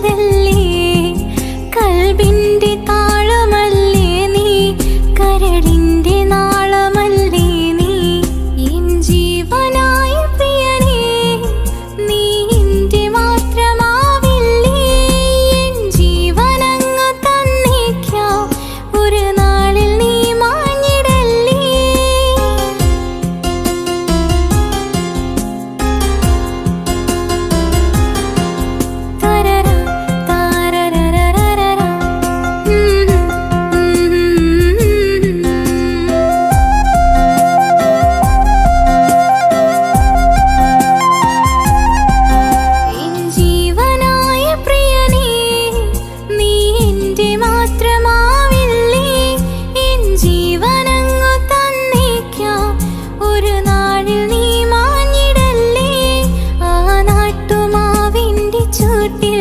ಹೃದಯದಲ್ಲಿ ছুটে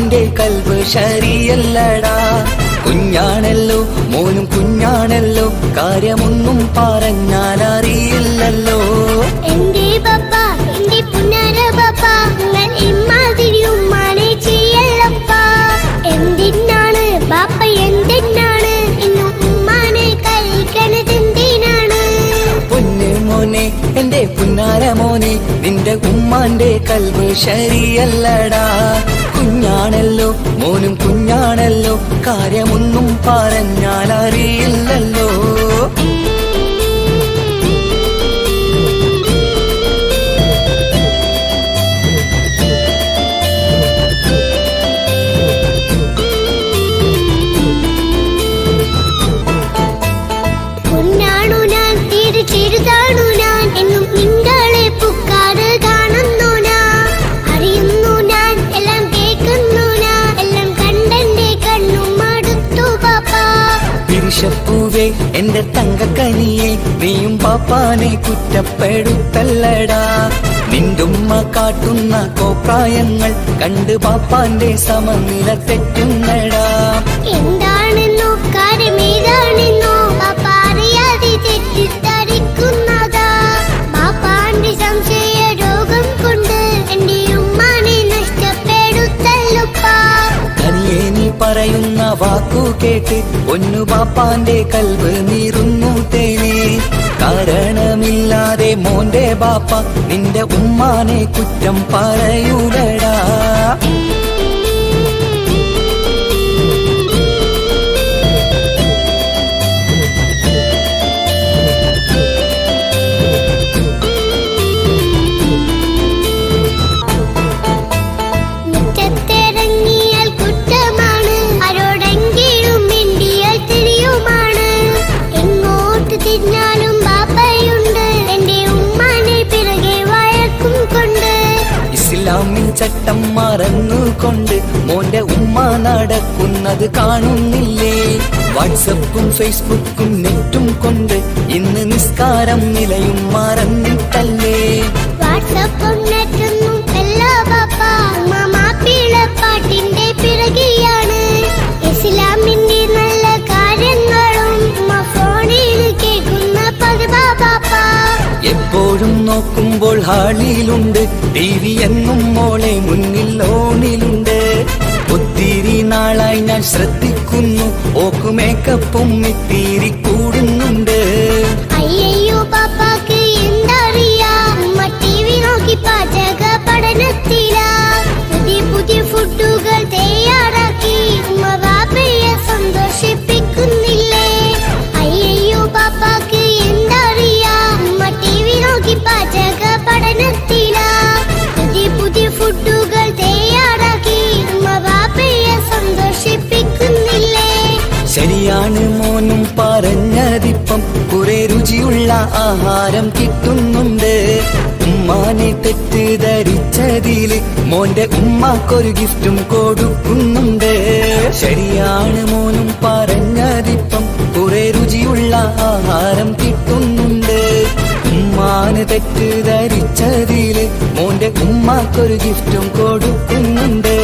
ഉമ്മാന്റെ കൽവ് ശരിയല്ലടാ. കുഞ്ഞാണല്ലോ മോനും കുഞ്ഞാണല്ലോ കാര്യമൊന്നും പറഞ്ഞാൽ അറിയില്ലല്ലോ എന്റെ പപ്പ എന്റെ പുന്നാര പപ്പ നിങ്ങൾ ഇമ്മാതിരി ഉമ്മാനെ ചെയ്യല്ലപ്പ എന്തിനാണ് ബാപ്പ എന്തിനാണ് ഇന്നും ഉമ്മാനെ കഴിക്കണത് എന്തിനാണ്? പൊന്ന് മോനെ എന്റെ പുന്നാര മോനെ നിന്റെ ഉമ്മാന്റെ കൽവ് ശരിയല്ലടാ. കുഞ്ഞാണല്ലോ മോനും കുഞ്ഞാണല്ലോ കാര്യമൊന്നും പറഞ്ഞാൽ അറിയില്ലല്ലോ പാപ്പാനെ കുറ്റപ്പെടുത്തല്ലടാ. നിന്റുമ്മ കാട്ടുന്ന കോപ്രായങ്ങൾ കണ്ട് പാപ്പാന്റെ സമനില തെറ്റുന്നടാ. എന്താണെന്നോ? കാര്യമേതാണെന്നോ പാപ്പ അറിയാതെ തെറ്റിദ്ധരിക്കുന്നതാ. പാപ്പാന്റെ സംശയ രോഗം കൊണ്ട് എന്റെ ഉമ്മാനെ നഷ്ടപ്പെടുത്തല്ലുപ്പാ കനിയെ നീ പറയുന്ന വാക്കു കേട്ട് ഒന്നു പാപ്പാന്റെ കൽവ് നീറുന്നു തേനെ. കാരണമില്ലാതെ മോന്റെ ബാപ്പ നിന്റെ ഉമ്മാനെ കുറ്റം പറയൂലടാ. ചട്ടം മറന്നുകൊണ്ട് മോന്റെ ഉമ്മ നടക്കുന്നത് കാണുന്നില്ലേ? വാട്സപ്പും ഫേസ്ബുക്കും നെറ്റും കൊണ്ട് ഇന്ന് നിസ്കാരം നിലയും മറന്നിട്ടല്ലേ? വാട്സപ്പും നെറ്റൊന്നും നോക്കുമ്പോൾ ഹാളിയിലുണ്ട് ടി എന്നും മോളെ മുന്നിൽ ഓണിലുണ്ട്. ഒത്തിരി നാളായി ഞാൻ ശ്രദ്ധിക്കുന്നു. ഓക്ക് മേക്കപ്പും ഇത്തിരി കൂടുന്നുണ്ട്. അയ്യോ പാപ്പാക്ക് എന്തറിയാ? ടി വി നോക്കി പാചക പറഞ്ഞതിപ്പം കുറെ രുചിയുള്ള ആഹാരം കിട്ടുന്നുണ്ട്. ഉമ്മാനെ തെറ്റിദ്ധരിച്ചതിൽ മോന്റെ ഉമ്മാക്കൊരു ഗിഫ്റ്റും കൊടുക്കുന്നുണ്ട്. ശരിയാണ് മോനും പറഞ്ഞതിപ്പം കുറെ രുചിയുള്ള ആഹാരം കിട്ടുന്നുണ്ട്. ഉമ്മാന് തെറ്റിദ്ധരിച്ചതിൽ മോന്റെ ഉമ്മാക്കൊരു ഗിഫ്റ്റും കൊടുക്കുന്നുണ്ട്.